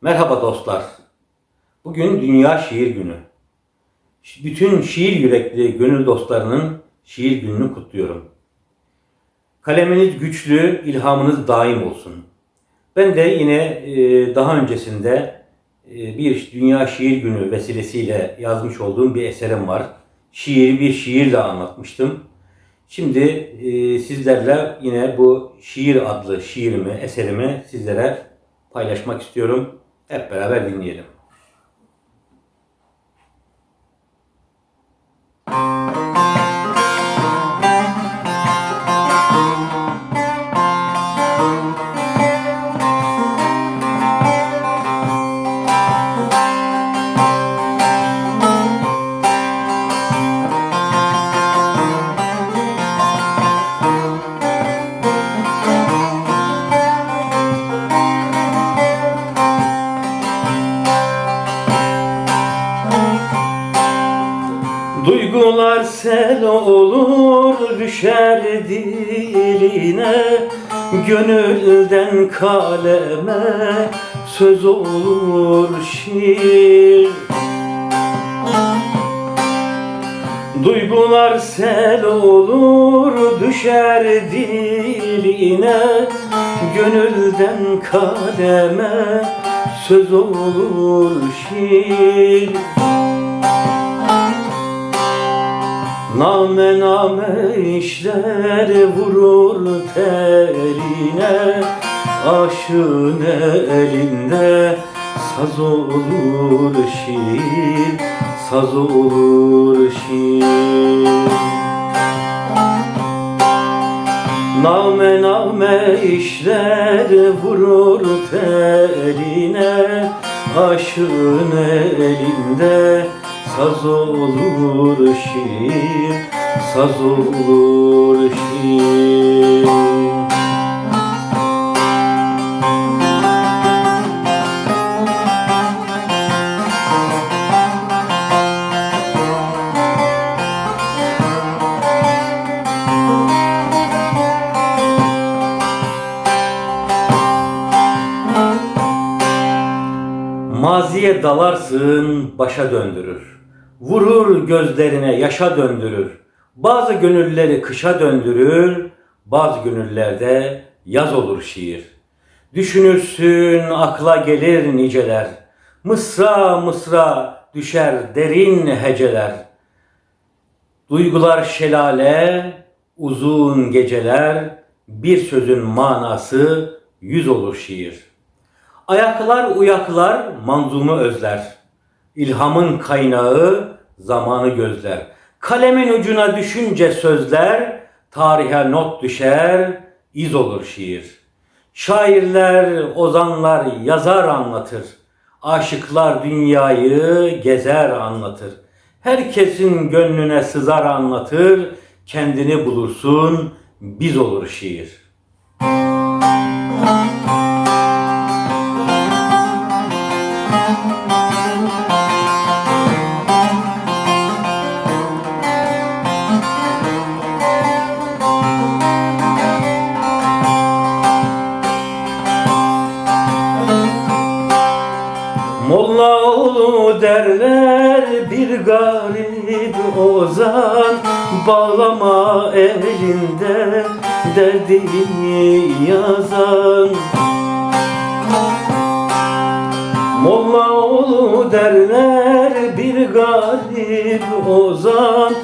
Merhaba dostlar. Bugün Dünya Şiir Günü. Bütün şiir yürekli gönül dostlarının şiir gününü kutluyorum. Kaleminiz güçlü, ilhamınız daim olsun. Ben de yine e, daha öncesinde e, bir Dünya Şiir Günü vesilesiyle yazmış olduğum bir eserim var. Şiiri bir şiirle anlatmıştım. Şimdi e, sizlerle yine bu şiir adlı şiirimi, eserimi sizlere paylaşmak istiyorum. Hep beraber dinleyelim. Duygular sel olur düşer diline. Gönülden kaleme söz olur şiir. Duygular sel olur düşer diline. Gönülden kaleme söz olur şiir Name name işler vurur teline Aşığın elinde saz olur şiir Saz olur şiir. Name name işler vurur teline Aşığın elinde saz olur şiir Saz olur şiir Maziye dalarsın başa döndürür. Vurur gözlerine yaşa döndürür. Bazı gönülleri kışa döndürür. Bazı gönüllerde yaz olur şiir. Düşünürsün akla gelir niceler. Mısra mısra düşer derin heceler. Duygular şelale, uzun geceler, bir sözün manası yüz olur şiir. Ayaklar uyaklar manzumu özler. İlhamın kaynağı zamanı gözler. Kalemin ucuna düşünce sözler, tarihe not düşer, iz olur şiir. Şairler, ozanlar yazar anlatır. Aşıklar dünyayı gezer anlatır. Herkesin gönlüne sızar anlatır. Kendini bulursun, biz olur şiir. Molla oğlu derler bir garip ozan. Bağlama elinde derdini yazan. Molla oğlu derler bir garip ozan.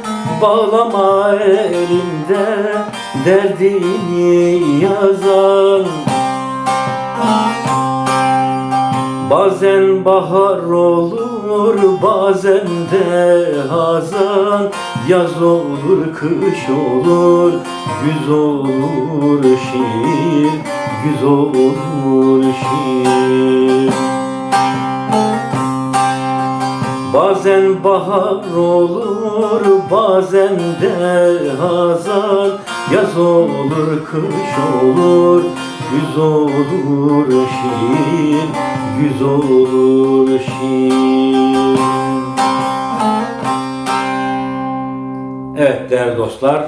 Bağlama elinde derdini yazan Bazen bahar olur, bazen de hazan. Yaz olur, kış olur, güz olur şiir Güz olur şiir. Bazen bahar olur, bazen de hazan. Yaz olur, kış olur, güz olur şiir Güz olur şiir Evet değerli dostlar,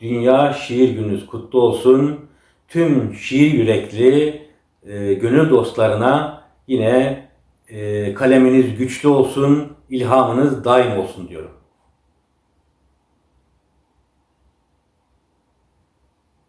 Dünya Şiir Gününüz kutlu olsun. Tüm şiir yürekli e, gönül dostlarına Yine e, kaleminiz güçlü olsun, ilhamınız daim olsun diyorum.